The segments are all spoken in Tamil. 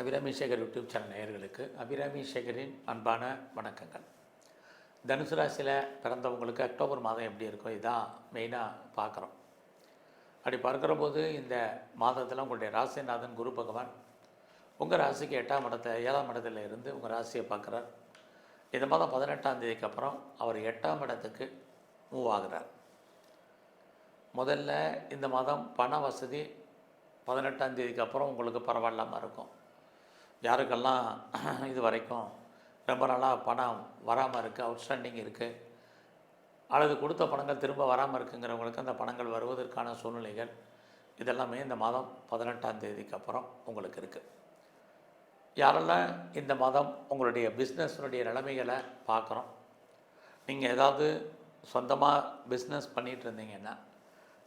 அபிராமி சேகர் யூடியூப் சேனல் நேயர்களுக்கு அபிராமி சேகரின் அன்பான வணக்கங்கள். தனுசு ராசியில் பிறந்தவங்களுக்கு அக்டோபர் மாதம் எப்படி இருக்கும் இதான் மெயினாக பார்க்குறோம். அப்படி பார்க்குற போது இந்த மாதத்தில் உங்களுடைய ராசிநாதன் குரு பகவான் உங்கள் ராசிக்கு எட்டாம் இடத்துல ஏழாம் இடத்துல இருந்து உங்கள் ராசியை பார்க்குறார். இந்த மாதம் பதினெட்டாம் தேதிக்கு அப்புறம் அவர் எட்டாம் இடத்துக்கு மூவ் ஆகுறார். முதல்ல இந்த மாதம் பண வசதி பதினெட்டாம் தேதிக்கு அப்புறம் உங்களுக்கு பரவாயில்லாமல் இருக்கும். யாருக்கெல்லாம் இது வரைக்கும் ரொம்ப நாளாக பணம் வராமல் இருக்குது அவுட்ஸ்டாண்டிங் இருக்குது அல்லது கொடுத்த பணங்கள் திரும்ப வராமல் இருக்குங்கிறவங்களுக்கு அந்த பணங்கள் வருவதற்கான சூழ்நிலைகள் இதெல்லாமே இந்த மாதம் பதினெட்டாம் தேதிக்கு அப்புறம் உங்களுக்கு இருக்குது யாரெல்லாம் இந்த மாதம் உங்களுடைய பிஸ்னஸ்னுடைய நிலைமைகளை பார்க்குறோம் நீங்கள் ஏதாவது சொந்தமாக பிஸ்னஸ் பண்ணிகிட்டு இருந்தீங்கன்னா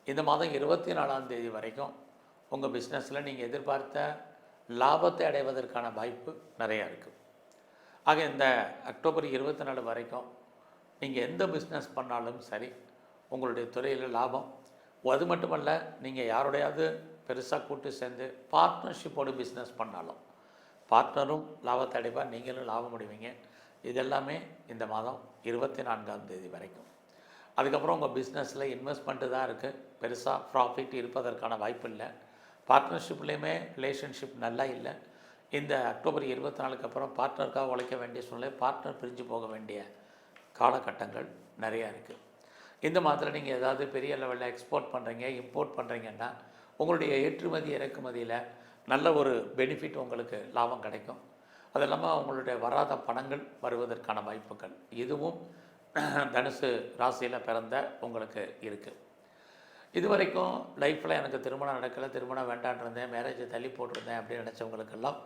இந்த மாதம் இருபத்தி நாலாம் தேதி வரைக்கும் உங்கள் பிஸ்னஸில் நீங்கள் எதிர்பார்த்த லாபத்தை அடைவதற்கான வாய்ப்பு நிறையா இருக்குது ஆக இந்த அக்டோபர் இருபத்தி நாலு வரைக்கும் நீங்கள் எந்த பிஸ்னஸ் பண்ணாலும் சரி உங்களுடைய துறையில் லாபம். அது மட்டுமல்ல நீங்கள் யாரோடையாவது பெருசாக கூட்டு சேர்ந்து பார்ட்னர்ஷிப்போடு பிஸ்னஸ் பண்ணாலும் பார்ட்னரும் லாபத்தை அடைப்பார் நீங்களும் லாபம் அடைவீங்க. இதெல்லாமே இந்த மாதம் இருபத்தி நான்காம் தேதி வரைக்கும். அதுக்கப்புறம் உங்கள் பிஸ்னஸில் இன்வெஸ்ட்மெண்ட்டு தான் இருக்குது பெருசாக ப்ராஃபிட் இருப்பதற்கான வாய்ப்பு இல்லை. பார்ட்னர்ஷிப்லேயுமே ரிலேஷன்ஷிப் நல்லா இல்லை. இந்த அக்டோபர் இருபத்தி நாலுக்கு அப்புறம் பார்ட்னருக்காக உழைக்க வேண்டிய சூழ்நிலை பார்ட்னர் பிரிஞ்சு போக வேண்டிய காலகட்டங்கள் நிறையா இருக்குது இந்த மாதத்தில் நீங்கள் ஏதாவது பெரிய லெவலில் எக்ஸ்போர்ட் பண்ணுறீங்க இம்போர்ட் பண்ணுறீங்கன்னா உங்களுடைய ஏற்றுமதி இறக்குமதியில் நல்ல ஒரு பெனிஃபிட் உங்களுக்கு லாபம் கிடைக்கும். அது இல்லாமல் உங்களுடைய வராத பணங்கள் வருவதற்கான வாய்ப்புகள் இதுவும் தனுசு ராசியில் பிறந்த உங்களுக்கு இருக்குது இது வரைக்கும் லைஃப்பில் எனக்கு திருமணம் நடக்கலை திருமணம் வேண்டான்றிருந்தேன் மேரேஜை தள்ளி போட்டிருந்தேன் அப்படின்னு நினச்சவங்களுக்கெல்லாம்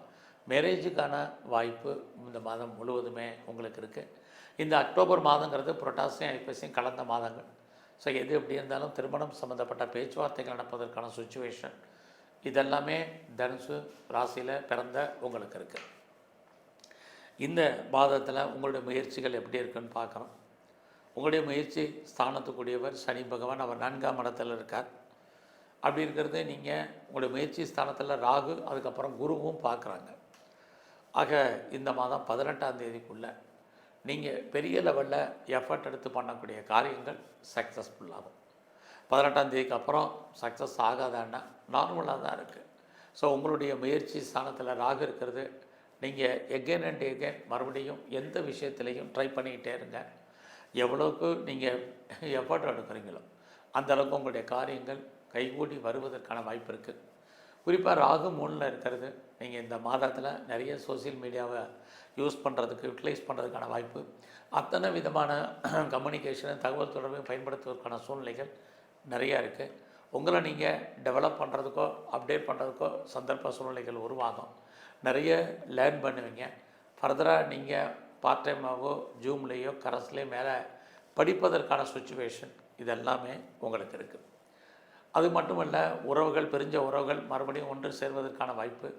மேரேஜுக்கான வாய்ப்பு இந்த மாதம் முழுவதுமே உங்களுக்கு இருக்குது இந்த அக்டோபர் மாதங்கிறது புரட்டாசியும் ஐப்பசியும் கலந்த மாதங்கள். ஸோ எது எப்படி இருந்தாலும் திருமணம் சம்மந்தப்பட்ட பேச்சுவார்த்தைகள் நடப்பதற்கான சுச்சுவேஷன் இதெல்லாமே தனுசு ராசியில் பிறந்த உங்களுக்கு இருக்குது இந்த மாதத்தில் உங்களுடைய முயற்சிகள் எப்படி இருக்குன்னு பார்க்குறோம். உங்களுடைய முயற்சி ஸ்தானத்துக்குரியவர் சனி பகவான் அவர் நான்காம் இடத்துல இருக்கார். அப்படி இருக்கிறது நீங்கள் உங்களுடைய முயற்சி ஸ்தானத்தில் ராகு அதுக்கப்புறம் குருவும் பார்க்குறாங்க ஆக இந்த மாதம் பதினெட்டாம் தேதிக்குள்ளே நீங்கள் பெரிய லெவலில் எஃபர்ட் எடுத்து பண்ணக்கூடிய காரியங்கள் சக்ஸஸ்ஃபுல்லாகும் பதினெட்டாம் தேதிக்கு அப்புறம் சக்ஸஸ் ஆகாதான்னா நார்மலாக தான் இருக்குது ஸோ உங்களுடைய முயற்சி ஸ்தானத்தில் ராகு இருக்கிறது நீங்கள் எகெயின் அண்ட் எகெயின் மறுபடியும் எந்த விஷயத்துலையும் ட்ரை பண்ணிக்கிட்டே இருங்க. எவ்வளோக்கு நீங்கள் எஃபர்ட் எடுக்கிறீங்களோ அந்த அளவுக்கு உங்களுடைய காரியங்கள் கைகூடி வருவதற்கான வாய்ப்பு இருக்குது குறிப்பாக ராகு மூணில் இருக்கிறது. நீங்கள் இந்த மாதத்தில் நிறைய சோசியல் மீடியாவை யூஸ் பண்ணுறதுக்கு யூட்டிலைஸ் பண்ணுறதுக்கான வாய்ப்பு. அத்தனை விதமான கம்யூனிகேஷனு தகவல் தொடர்பையும் பயன்படுத்துவதற்கான சூழ்நிலைகள் நிறையா இருக்குது உங்களை நீங்கள் டெவலப் பண்ணுறதுக்கோ அப்டேட் பண்ணுறதுக்கோ சந்தர்ப்ப சூழ்நிலைகள் உருவாகும். நிறைய லேர்ன் பண்ணுவீங்க. ஃபர்தராக நீங்கள் பார்ட் டைமாகவோ ஜூம்லேயோ கரஸ்லேயோ மேலே படிப்பதற்கான சுச்சுவேஷன் இதெல்லாமே உங்களுக்கு இருக்குது அது மட்டுமல்ல உறவுகள் பிரிஞ்ச உறவுகள் மறுபடியும் ஒன்று சேர்வதற்கான வாய்ப்பு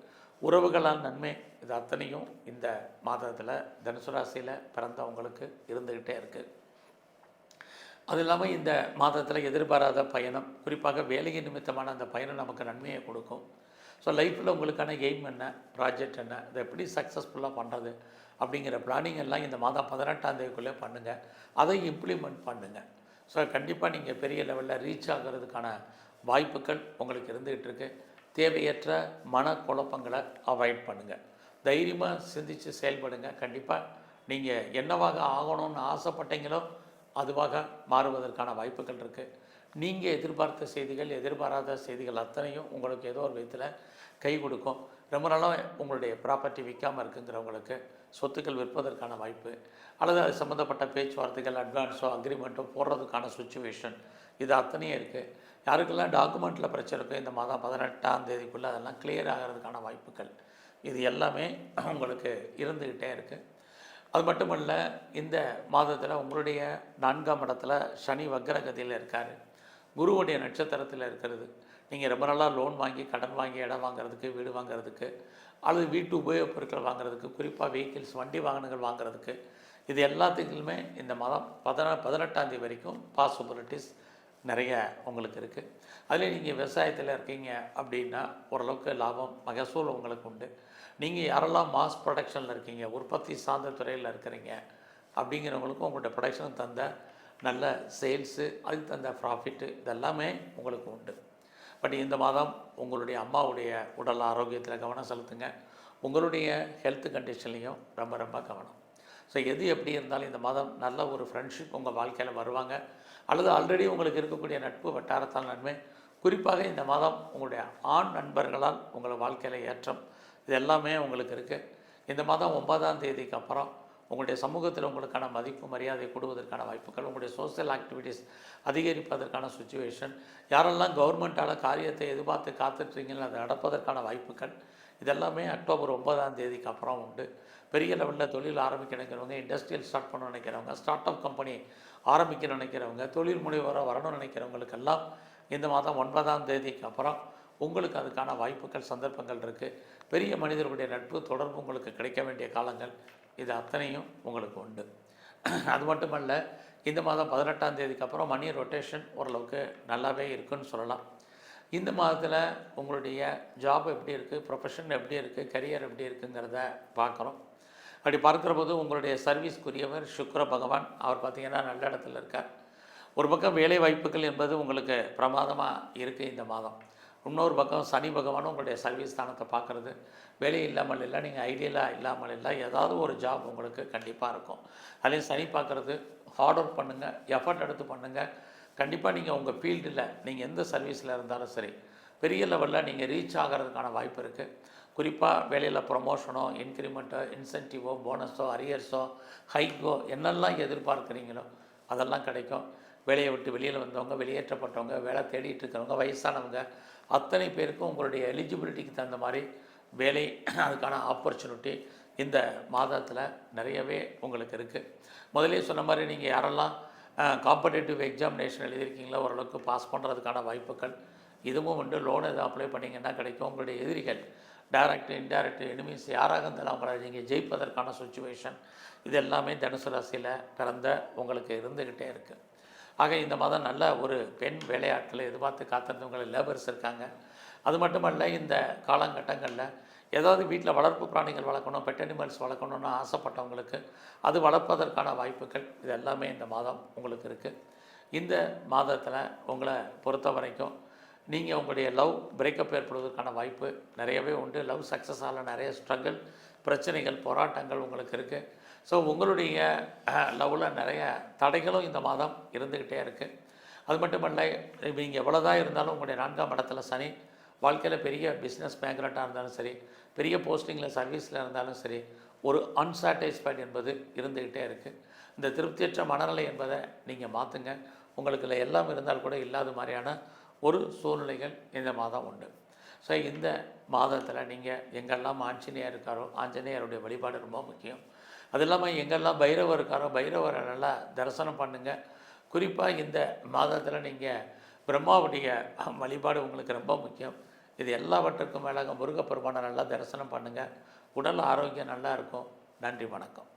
உறவுகளால் நன்மை இது அத்தனையும் இந்த மாதத்தில் தனுசு ராசியில் பிறந்தவங்களுக்கு இருந்துக்கிட்டே இருக்குது அது இல்லாமல் இந்த மாதத்தில் எதிர்பாராத பயணம் குறிப்பாக வேலையின் நிமித்தமான அந்த பயணம் நமக்கு நன்மையை கொடுக்கும். ஸோ லைஃப்பில் உங்களுக்கான எய்ம் என்ன? ப்ராஜெக்ட் என்ன? இதை எப்படி சக்ஸஸ்ஃபுல்லாக பண்ணுறது அப்படிங்கிற பிளானிங் எல்லாம் இந்த மாதம் பதினெட்டாம் தேதிக்குள்ளே பண்ணுங்கள் அதை இம்ப்ளிமெண்ட் பண்ணுங்கள் ஸோ கண்டிப்பாக நீங்கள் பெரிய லெவலில் ரீச் ஆகிறதுக்கான வாய்ப்புகள் உங்களுக்கு இருந்துகிட்டு இருக்கு. தேவையற்ற மன குழப்பங்களை அவாய்ட் பண்ணுங்கள் தைரியமாக சிந்தித்து செயல்படுங்க. கண்டிப்பாக நீங்கள் என்னவாக ஆகணும்னு ஆசைப்பட்டீங்களோ அதுவாக மாறுவதற்கான வாய்ப்புகள் இருக்குது நீங்கள் எதிர்பார்த்த செய்திகள் எதிர்பாராத செய்திகள் அத்தனையும் உங்களுக்கு ஏதோ ஒரு விதத்தில் கை கொடுக்கும். ரொம்ப நாளாக உங்களுடைய ப்ராப்பர்ட்டி விற்காமல் இருக்குங்கிறவங்களுக்கு சொத்துக்கள் விற்பதற்கான வாய்ப்பு அல்லது அது சம்மந்தப்பட்ட பேச்சுவார்த்தைகள் அட்வான்ஸோ அக்ரிமெண்ட்டோ போடுறதுக்கான சுச்சுவேஷன் இது அத்தனையும் இருக்குது யாருக்கெல்லாம் டாக்குமெண்ட்டில் பிரச்சனை இருக்கோ இந்த மாதம் பதினெட்டாம் தேதிக்குள்ளே அதெல்லாம் கிளியர் ஆகிறதுக்கான வாய்ப்புகள் இது எல்லாமே உங்களுக்கு இருந்துக்கிட்டே இருக்குது அது மட்டுமல்ல இந்த மாதத்தில் உங்களுடைய நான்காம் இடத்துல சனி வக்ரகதியில் இருக்கார். குருவுடைய நட்சத்திரத்தில் இருக்கிறது. நீங்கள் ரொம்ப நாளாக லோன் வாங்கி கடன் வாங்கி இடம் வாங்குறதுக்கு வீடு வாங்குறதுக்கு அல்லது வீட்டு உபயோகப் பொருட்கள் வாங்குறதுக்கு குறிப்பாக வெஹிக்கிள்ஸ் வண்டி வாகனங்கள் வாங்குறதுக்கு இது எல்லாத்துக்குமே இந்த மாதம் பதினா பதினெட்டாம் தேதி வரைக்கும் பாசிபிலிட்டிஸ் நிறைய உங்களுக்கு இருக்குது அதில் நீங்கள் விவசாயத்தில் இருக்கீங்க அப்படின்னா ஓரளவுக்கு லாபம் மகசூல் உங்களுக்கு உண்டு. நீங்கள் யாரெல்லாம் மாஸ் ப்ரொடக்ஷனில் இருக்கீங்க உற்பத்தி சார்ந்த துறையில் இருக்கிறீங்க அப்படிங்கிறவங்களுக்கும் உங்களுடைய ப்ரொடக்ஷன் தந்த நல்ல சேல்ஸு அதுக்கு தகுந்த ப்ராஃபிட்டு இதெல்லாமே உங்களுக்கு உண்டு. பட் இந்த மாதம் உங்களுடைய அம்மாவுடைய உடல் ஆரோக்கியத்தில் கவனம் செலுத்துங்க. உங்களுடைய ஹெல்த் கண்டிஷன்லேயும் ரொம்ப ரொம்ப கவனம். ஸோ எது எப்படி இருந்தாலும் இந்த மாதம் நல்ல ஒரு ஃப்ரெண்ட்ஷிப் உங்கள் வாழ்க்கையில் வருவாங்க. அல்லது ஆல்ரெடி உங்களுக்கு இருக்கக்கூடிய நட்பு வட்டாரத்தால் நன்மை. குறிப்பாக இந்த மாதம் உங்களுடைய ஆண் நண்பர்களால் உங்களை வாழ்க்கையில் ஏற்றம். இது எல்லாமே உங்களுக்கு இருக்குது இந்த மாதம் ஒன்பதாம் தேதிக்கு அப்புறம் உங்களுடைய சமூகத்தில் உங்களுக்கான மதிப்பு மரியாதை கொடுவதற்கான வாய்ப்புகள் உங்களுடைய சோசியல் ஆக்டிவிட்டீஸ் அதிகரிப்பதற்கான சுச்சுவேஷன் யாரெல்லாம் கவர்மெண்ட்டால் காரியத்தை எதிர்பார்த்து காத்துட்றீங்களோ அதை நடப்பதற்கான வாய்ப்புகள். இதெல்லாமே அக்டோபர் ஒன்பதாம் தேதிக்கு அப்புறம் உண்டு. பெரிய லெவலில் தொழில் ஆரம்பிக்க நினைக்கிறவங்க இண்டஸ்ட்ரியல் ஸ்டார்ட் பண்ண நினைக்கிறவங்க ஸ்டார்ட் அப் கம்பெனி ஆரம்பிக்க நினைக்கிறவங்க தொழில் முனைவராக வரணும்னு நினைக்கிறவங்களுக்கெல்லாம் இந்த மாதம் ஒன்பதாம் தேதிக்கு அப்புறம் உங்களுக்கு அதுக்கான வாய்ப்புகள் சந்தர்ப்பங்கள் இருக்குது பெரிய மனிதர்களுடைய நட்பு தொடர்பு உங்களுக்கு கிடைக்க வேண்டிய காலங்கள். இது அத்தனையும் உங்களுக்கு உண்டு. அது மட்டுமல்ல இந்த மாதம் பதினெட்டாம் தேதிக்கு அப்புறம் மணி ரொட்டேஷன் ஓரளவுக்கு நல்லாவே இருக்குன்னு சொல்லலாம். இந்த மாதத்தில் உங்களுடைய ஜாப் எப்படி இருக்குது ப்ரொஃபஷன் எப்படி இருக்குது கரியர் எப்படி இருக்குங்கிறத பார்க்குறோம். அப்படி பார்க்குற போது உங்களுடைய சர்வீஸ்க்குரியவர் சுக்கர பகவான். அவர் பார்த்திங்கன்னா நல்ல இடத்துல இருக்கார். ஒரு பக்கம் வேலை வாய்ப்புகள் என்பது உங்களுக்கு பிரமாதமாக இருக்குது இந்த மாதம். இன்னொரு பக்கம் சனி பகவானும் உங்களுடைய சர்வீஸ் ஸ்தானத்தை பார்க்குறது. வேலை இல்லாமல் இல்லை நீங்கள் ஐடியலாக இல்லாமல் இல்லை ஏதாவது ஒரு ஜாப் உங்களுக்கு கண்டிப்பாக இருக்கும். அதுலேயும் சனி பார்க்குறது ஹார்ட் ஒர்க் பண்ணுங்கள் எஃபர்ட் எடுத்து பண்ணுங்கள் கண்டிப்பாக நீங்கள் உங்கள் ஃபீல்டில் நீங்கள் எந்த சர்வீஸில் இருந்தாலும் சரி பெரிய லெவலில் நீங்கள் ரீச் ஆகிறதுக்கான வாய்ப்பு இருக்குது குறிப்பாக வேலையில் ப்ரொமோஷனோ இன்க்ரிமெண்ட்டோ இன்சென்டிவோ போனஸோ அரியர்ஸோ ஹைக்கோ என்னெல்லாம் எதிர்பார்க்குறீங்களோ அதெல்லாம் கிடைக்கும். வேலையை விட்டு வெளியில் வந்தவங்க வெளியேற்றப்பட்டவங்க வேலை தேடிட்டு இருக்கிறவங்க வயசானவங்க அத்தனை பேருக்கும் உங்களுடைய எலிஜிபிலிட்டிக்கு தகுந்த மாதிரி வேலை அதுக்கான ஆப்பர்ச்சுனிட்டி இந்த மாதத்தில் நிறையவே உங்களுக்கு இருக்குது முதலே சொன்ன மாதிரி நீங்கள் யாரெல்லாம் காம்படேட்டிவ் எக்ஸாமினேஷன் எழுதியிருக்கீங்களோ ஓரளவுக்கு பாஸ் பண்ணுறதுக்கான வாய்ப்புகள் இதுவும் உண்டு. லோன் எதாவது அப்ளை பண்ணிங்கன்னா கிடைக்கும். உங்களுடைய எதிரிகள் டைரக்ட் இன்டைரக்ட் எனிமீஸ் யாராக இருந்தாலும் அவங்கள நீங்கள் ஜெயிப்பதற்கான சுச்சுவேஷன் இது எல்லாமே தனுசு ராசியில் பிறந்த உங்களுக்கு இருந்துக்கிட்டே இருக்குது ஆக இந்த மாதம் நல்ல ஒரு பெண் வேலையாட்களை எதிர்பார்த்து காத்திருந்தவங்களை லேபர்ஸ் இருக்காங்க. அது மட்டுமல்ல இந்த காலகட்டங்களில் ஏதாவது வீட்டில் வளர்ப்பு பிராணிகள் வளர்க்கணும் பெட் அனிமல்ஸ் வளர்க்கணும்னு ஆசைப்பட்டவங்களுக்கு அது வளர்ப்பதற்கான வாய்ப்புகள் இது எல்லாமே இந்த மாதம் உங்களுக்கு இருக்குது இந்த மாதத்தில் உங்களை பொறுத்த வரைக்கும் நீங்கள் உங்களுடைய லவ் பிரேக்கப் ஏற்படுவதற்கான வாய்ப்பு நிறையவே உண்டு. லவ் சக்ஸஸால் நிறைய ஸ்ட்ரகிள் பிரச்சனைகள் போராட்டங்கள் உங்களுக்கு இருக்குது ஸோ உங்களுடைய லவ்வில் நிறைய தடைகளும் இந்த மாதம் இருந்துக்கிட்டே இருக்குது அது மட்டுமல்ல நீங்கள் எவ்வளோதான் இருந்தாலும் உங்களுடைய நான்காம் இடத்துல சனி வாழ்க்கையில் பெரிய பிஸ்னஸ் பேங்க்ரட்டாக இருந்தாலும் சரி பெரிய போஸ்டிங்கில் சர்வீஸில் இருந்தாலும் சரி ஒரு அன்சாட்டிஸ்ஃபைட் என்பது இருந்துக்கிட்டே இருக்குது இந்த திருப்தியற்ற மனநிலை என்பதை நீங்கள் மாற்றுங்க உங்களுக்கு எல்லாம் இருந்தால் கூட இல்லாத மாதிரியான ஒரு சூழ்நிலைகள் இந்த மாதம் உண்டு. ஸோ இந்த மாதத்தில் நீங்கள் எங்கெல்லாம் ஆஞ்சநேயர் இருக்காரோ ஆஞ்சநேயருடைய வழிபாடு ரொம்ப முக்கியம். அது இல்லாமல் எங்கெல்லாம் பைரவர் இருக்காரோ பைரவரை நல்லா தரிசனம் பண்ணுங்கள் குறிப்பாக இந்த மாதத்தில் நீங்கள் பிரம்மாவுடைய வழிபாடு உங்களுக்கு ரொம்ப முக்கியம். இது எல்லாவற்றுக்கும் மேலாக முருகப்பெருமானை நல்லா தரிசனம் பண்ணுங்கள் உடல் ஆரோக்கியம் நல்லா இருக்கும். நன்றி வணக்கம்.